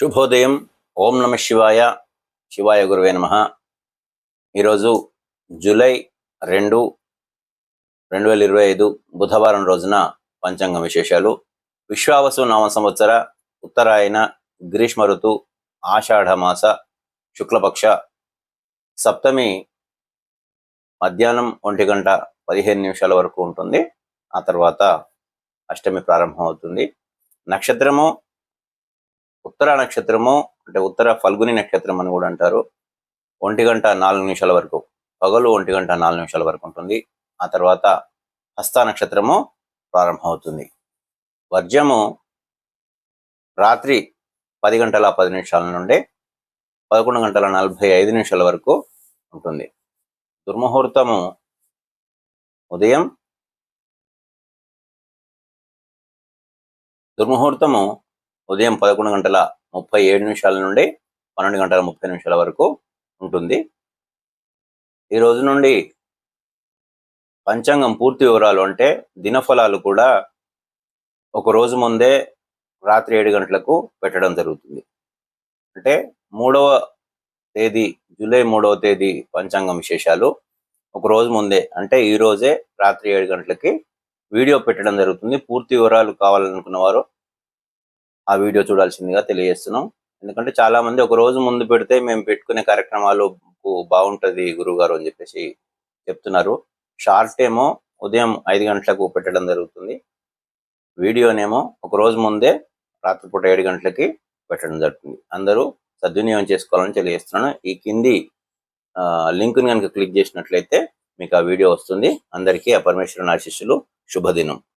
శుభోదయం. ఓం నమ శివాయ. శివాయ గురువే నమ. ఈరోజు జూలై రెండు రెండు వేల ఇరవై ఐదు బుధవారం రోజున పంచాంగ విశేషాలు. విశ్వావసు నామ సంవత్సర ఉత్తరాయణ గ్రీష్మ ఋతు ఆషాఢమాస శుక్లపక్ష సప్తమి మధ్యాహ్నం ఒంటి గంట పదిహేను నిమిషాల వరకు ఉంటుంది. ఆ తర్వాత అష్టమి ప్రారంభం అవుతుంది. నక్షత్రము ఉత్తర నక్షత్రము అంటే ఉత్తర ఫల్గుని నక్షత్రం అని కూడా అంటారు. ఒంటి గంట నాలుగు నిమిషాల వరకు. పగలు ఒంటి గంట నాలుగు నిమిషాల వరకు ఉంటుంది. ఆ తర్వాత హస్త నక్షత్రము ప్రారంభమవుతుంది. వర్జము రాత్రి పది గంటల పది నిమిషాల నుండి పదకొండు గంటల నలభై ఐదు నిమిషాల వరకు ఉంటుంది. దుర్ముహూర్తము ఉదయం. దుర్ముహూర్తము ఉదయం పదకొండు గంటల ముప్పై ఏడు నిమిషాల నుండి పన్నెండు గంటల ముప్పై నిమిషాల వరకు ఉంటుంది. ఈ రోజు నుండి పంచాంగం పూర్తి వివరాలు అంటే దినఫలాలు కూడా ఒక రోజు ముందే రాత్రి ఏడు గంటలకు పెట్టడం జరుగుతుంది. అంటే మూడవ తేదీ జూలై మూడవ తేదీ పంచాంగం విశేషాలు ఒక రోజు ముందే అంటే ఈ రోజే రాత్రి ఏడు గంటలకి వీడియో పెట్టడం జరుగుతుంది. పూర్తి వివరాలు కావాలనుకున్న వారు ఆ వీడియో చూడాల్సిందిగా తెలియజేస్తున్నాం. ఎందుకంటే చాలా మంది ఒక రోజు ముందు పెడితే మేము పెట్టుకునే కార్యక్రమాలు బాగుంటది గురువు అని చెప్పేసి చెప్తున్నారు. షార్ట్ ఏమో ఉదయం ఐదు గంటలకు పెట్టడం జరుగుతుంది. వీడియోనేమో ఒక రోజు ముందే రాత్రిపూట ఏడు గంటలకి పెట్టడం జరుగుతుంది. అందరూ సద్వినియోగం చేసుకోవాలని తెలియజేస్తున్నాను. ఈ కింది లింక్ని కనుక క్లిక్ చేసినట్లయితే మీకు ఆ వీడియో వస్తుంది. అందరికీ ఆ పరమేశ్వరుని ఆశిష్యులు శుభదినం.